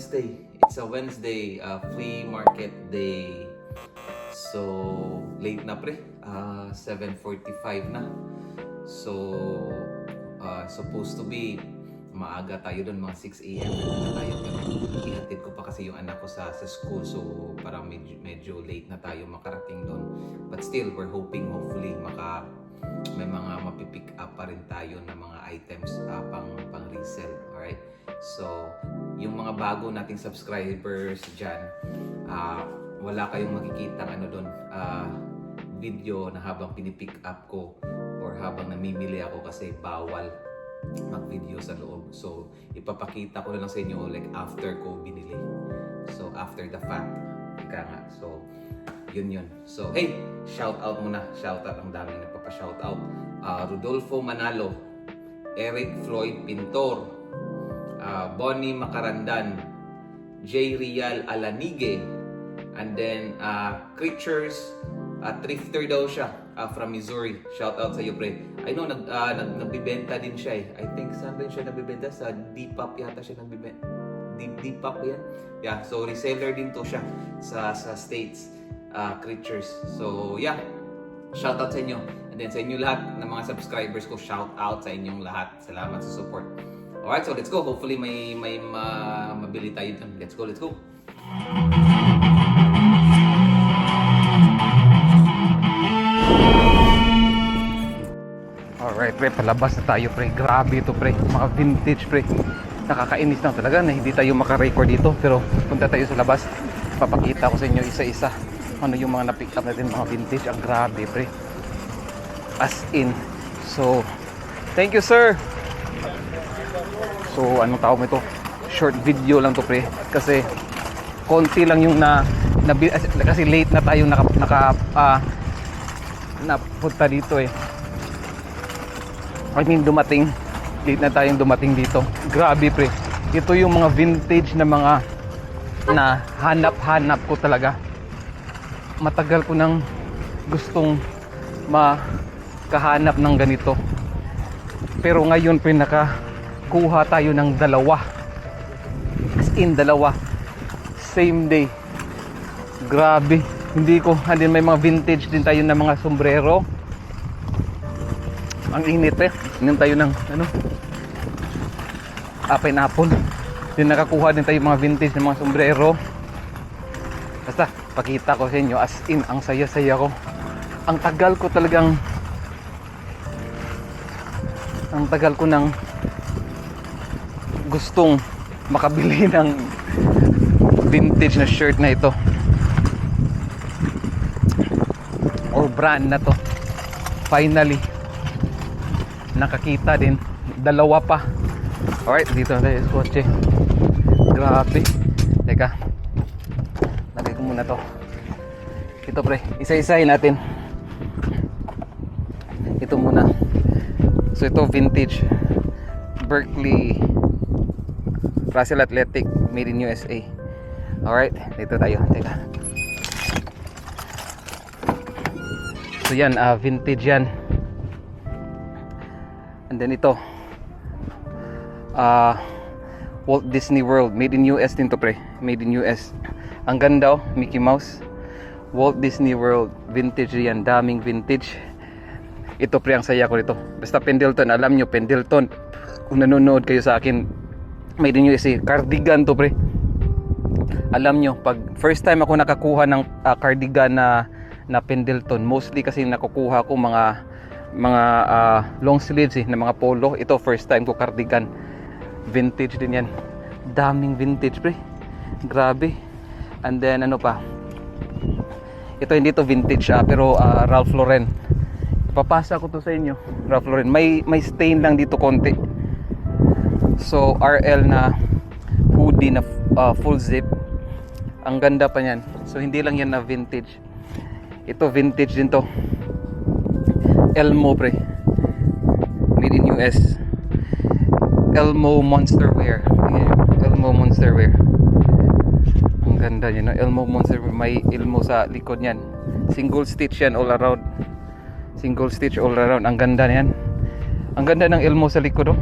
Wednesday. It's a Wednesday uh, flea market day. So, late na pre. Uh, 7.45 na. So, uh, supposed to be maaga tayo doon mga 6 a.m. na tayo pero ihatid ko pa kasi yung anak ko sa sa school so parang medyo, medyo late na tayo makarating doon but still we're hoping hopefully maka may mga mapipick up pa rin tayo na mga items uh, pang pang resell alright so yung mga bago nating subscribers dyan ah, wala kayong makikita ano doon ah, video na habang pinipick up ko or habang namimili ako kasi bawal mag-video sa loob. So, ipapakita ko na lang sa inyo like after ko binili. So, after the fact. Ika nga. So, yun yun. So, hey! Shout out muna. Shout out. Ang daming nagpapa-shout out. Ah, Rodolfo Manalo. Eric Floyd Pintor. Ah, Bonnie Makarandan. J. Rial Alanige. And then, uh, Creatures. Uh, thrifter daw siya ah, from Missouri. Shout out sa iyo, pre. I know, nag, ah, nag, nagbibenta din siya eh. I think saan rin siya nagbibenta? Sa Depop yata siya nagbibenta. Depop yan? Yeah, so reseller din to siya sa, sa States. ah, creatures. So, yeah. Shout out sa inyo. And then sa inyo lahat ng mga subscribers ko, shout out sa inyong lahat. Salamat sa support. Alright, so let's go. Hopefully may may ma mabili tayo dun. Let's go, let's go. Alright pre, palabas na tayo pre. Grabe ito pre. Mga vintage pre. Nakakainis lang talaga na hindi tayo makarecord dito. Pero punta tayo sa labas. Papakita ko sa inyo isa-isa. Ano yung mga na-pick up natin mga vintage. Ang grabe pre. As in. So, thank you sir. So, anong tawag mo ito? Short video lang to pre. Kasi, konti lang yung na, na kasi late na tayo naka, naka ah, napunta dito eh. I mean dumating late na tayong dumating dito grabe pre ito yung mga vintage na mga na hanap-hanap ko talaga matagal ko nang gustong makahanap ng ganito pero ngayon pre nakakuha tayo ng dalawa as in dalawa same day grabe hindi ko and may mga vintage din tayo na mga sombrero ang init eh. Inom tayo ng ano? Ah, pineapple. Din nakakuha din tayo mga vintage ng mga sombrero. Basta, pakita ko sa inyo as in, ang saya-saya ko. Ang tagal ko talagang ang tagal ko nang gustong makabili ng vintage na shirt na ito. Or brand na to. Finally nakakita din. Dalawa pa. Alright dito na tayo sa kotse. Grabe. Teka. Lagay ko muna to. Ito pre. Isa-isahin natin. Ito muna. So ito vintage Berkeley Russell Athletic made in USA alright dito tayo teka so yan ah, vintage yan And then ito. Ah Walt Disney World. Made in US din to pre. Made in US. Ang ganda oh. Mickey Mouse. Walt Disney World. Vintage yan. Daming vintage. Ito pre ang saya ko nito. Basta Pendleton. Alam nyo Pendleton. Kung nanonood kayo sa akin. Made in USA. Cardigan to pre. Alam nyo. Pag first time ako nakakuha ng ah, cardigan na na Pendleton. Mostly kasi nakukuha ko mga mga ah, long sleeves eh, na mga polo. Ito first time ko cardigan. Vintage din yan. Daming vintage pre. Grabe. And then ano pa? Ito hindi to vintage ah, pero ah, Ralph Lauren. Ipapasa ko to sa inyo. Ralph Lauren. May may stain lang dito konti. So RL na hoodie na ah, full zip. Ang ganda pa niyan. So hindi lang yan na vintage. Ito vintage din to. Elmo pre made in US Elmo Monster Wear Elmo Monster Wear ang ganda yun no? Elmo Monster Wear may Elmo sa likod niyan single stitch yan all around single stitch all around ang ganda niyan ang ganda ng Elmo sa likod oh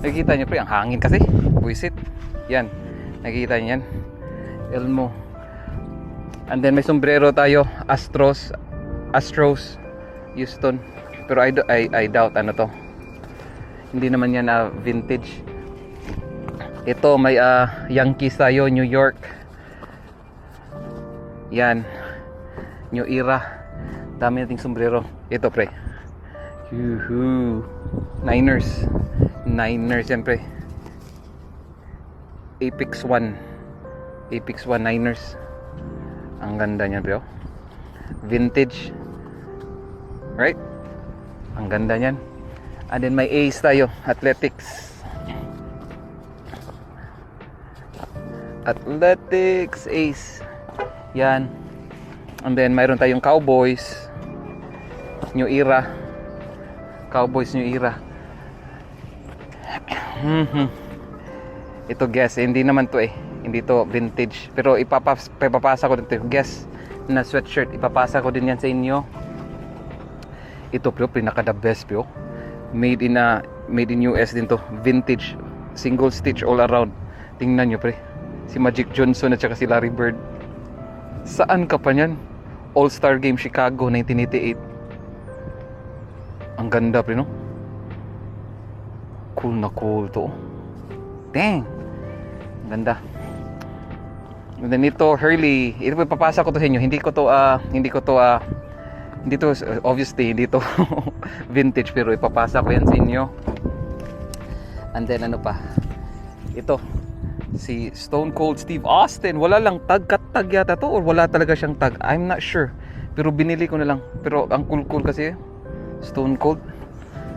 nakikita niyo pre ang hangin kasi buisit yan Nakikita niyo yan? Elmo. And then may sombrero tayo, Astros, Astros, Houston. Pero I, I, I doubt ano to. Hindi naman yan na vintage. Ito may ah, Yankees tayo, New York. Yan. New era. Dami nating sombrero. Ito pre. Yuhu. Niners. Niners yan pre. Apex 1. Apex 1 Niners. Ang ganda niyan oh. Vintage. Right? Ang ganda niyan. And then may Ace tayo. Athletics. Athletics Ace. Yan. And then mayroon tayong Cowboys. New era. Cowboys New era. Mhm. Ito guess, hindi naman to eh. Hindi to vintage. Pero ipapas ipapasa ko dito. Guess na sweatshirt. Ipapasa ko din yan sa inyo. Ito pero pinaka the best pero. Made in a made in US din to. Vintage. Single stitch all around. Tingnan nyo pre. Si Magic Johnson at saka si Larry Bird. Saan ka pa niyan? All-Star Game Chicago 1988. Ang ganda pre no? Cool na cool to. Dang! Ang ganda. And then ito, Hurley. Ito papasa ko to sa inyo. Hindi ko to, ah, hindi ko to, ah, hindi to, uh, obviously, hindi to vintage. Pero ipapasa ko yan sa inyo. And then ano pa? Ito. Si Stone Cold Steve Austin. Wala lang tag, kat-tag yata to. Or wala talaga siyang tag. I'm not sure. Pero binili ko na lang. Pero ang cool-cool kasi. Stone Cold.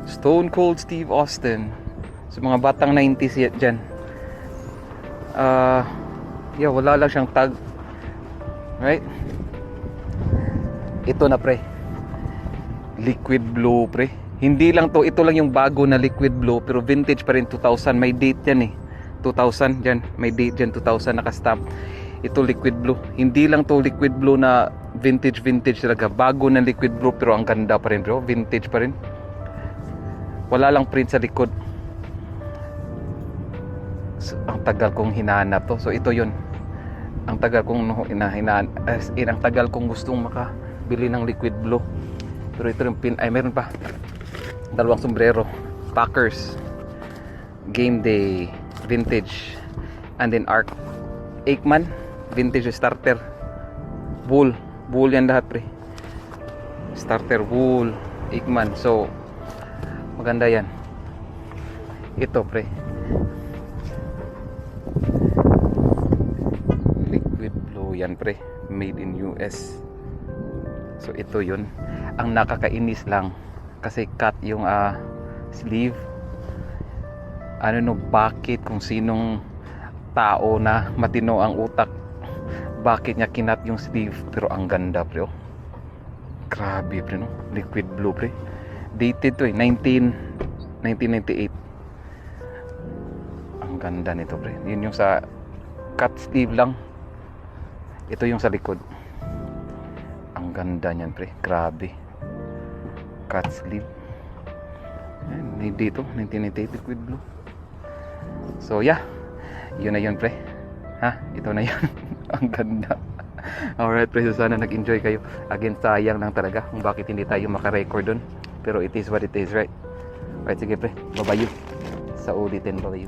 Stone Cold Steve Austin. Sa mga batang 90s y- dyan. Ah, yeah, wala lang siyang tag. Right? Ito na pre. Liquid blue pre. Hindi lang to, ito lang yung bago na liquid blue pero vintage pa rin 2000. May date yan eh. 2000 dyan. May date dyan 2000 nakastamp. Ito liquid blue. Hindi lang to liquid blue na vintage vintage talaga. Bago na liquid blue pero ang ganda pa rin bro. Vintage pa rin. Wala lang print sa likod. Ang tagal kong hinanap to. So ito yun. Ang tagal kong no- as in, ang tagal kong gustong makabili ng liquid blue. Pero ito yung pin, ay meron pa. Dalawang sombrero. Packers. Game Day. Vintage. And then Arc. Aikman. Vintage starter. Bull. Bull yan lahat pre. Starter wool. Aikman. So, maganda yan. Ito pre. Yan pre. Made in US so ito yun. Ang nakakainis lang kasi cut yung ah, sleeve. Ano no bakit kung sinong tao na matino ang utak bakit niya kinat yung sleeve? Pero ang ganda pre oh. grabe pre no? Liquid blue pre. Dated to eh 19 1998 ang ganda nito pre. Yun yung sa cut sleeve lang ito yung sa likod. Ang ganda niyan, pre. Grabe. Cut sleeve. Ayan, dito. 1998 liquid blue. So, yeah. Yun na yun, pre. Ha? Ito na yun. Ang ganda. Alright, pre. So, sana nag-enjoy kayo. Again, sayang lang talaga kung bakit hindi tayo makarecord dun. Pero it is what it is, right? Right, sige, pre. Babayo. Sa ulitin, babayo.